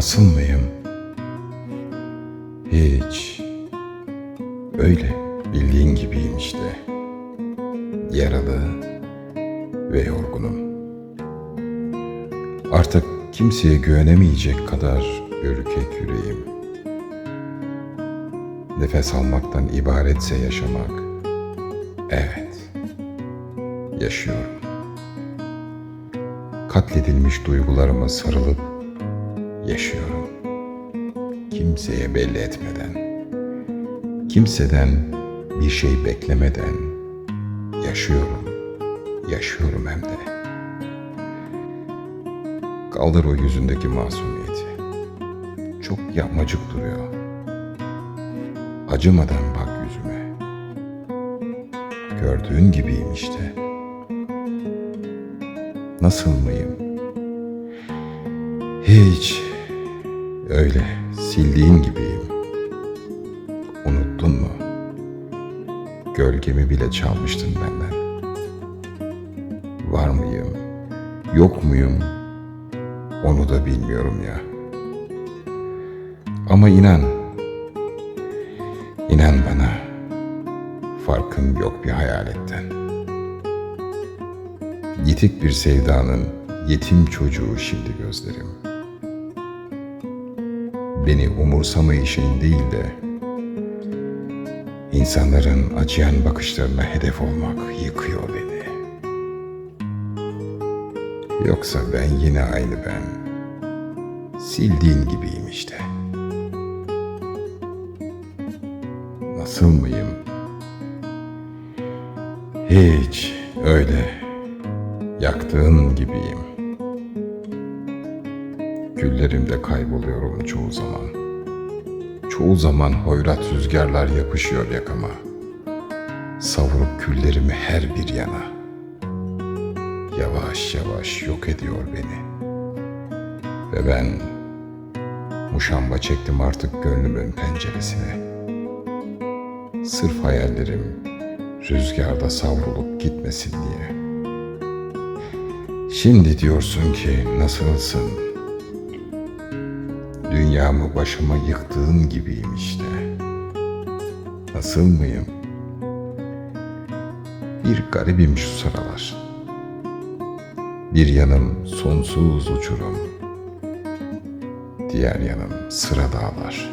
Nasıl mıyım? Hiç. Öyle bildiğin gibiyim işte. Yaralı ve yorgunum. Artık kimseye güvenemeyecek kadar ürkek yüreğim. Nefes almaktan ibaretse yaşamak. Evet. Yaşıyorum. Katledilmiş duygularıma sarılıp yaşıyorum. Kimseye belli etmeden, kimseden bir şey beklemeden yaşıyorum. Yaşıyorum hem de. Kaldır o yüzündeki masumiyeti. Çok yapmacık duruyor. Acımadan bak yüzüme. Gördüğün gibiyim işte. Nasıl mıyım? Hiç. Öyle sildiğin gibiyim. Unuttun mu? Gölgemi bile çalmıştın benden. Var mıyım? Yok muyum? Onu da bilmiyorum ya. Ama inan. İnan bana. Farkım yok bir hayaletten. Yitik bir sevdanın yetim çocuğu şimdi gözlerim. Beni umursamayışın değil de insanların acıyan bakışlarına hedef olmak yıkıyor beni. Yoksa ben yine aynı ben. Sildiğin gibiyim işte. Nasıl mıyım? Hiç öyle. Yaktığın gibiyim. Güllerimde kayboluyorum çoğu zaman. Çoğu zaman hoyrat rüzgarlar yapışıyor yakama. Savurup küllerimi her bir yana. Yavaş yavaş yok ediyor beni. Ve ben muşamba çektim artık gönlümün penceresine. Sırf hayallerim rüzgarda savrulup gitmesin diye. Şimdi diyorsun ki nasılsın? Dünyamı başıma yıktığın gibiyim işte. Nasıl mıyım? Bir garibim şu sıralar. Bir yanım sonsuz uçurum. Diğer yanım sıra dağlar.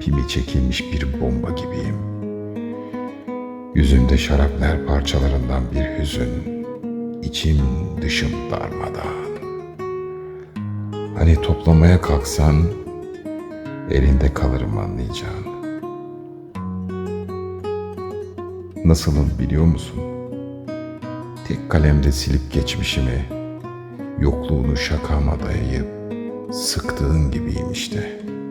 Pimi çekilmiş bir bomba gibiyim. Yüzümde şarapnel parçalarından bir hüzün. İçim dışım darmadağın. Hani toplamaya kalksan elinde kalırım anlayacağın. Nasılım biliyor musun? Tek kalemde silip geçmişimi, yokluğunu şakama dayayıp sıktığın gibiyim işte.''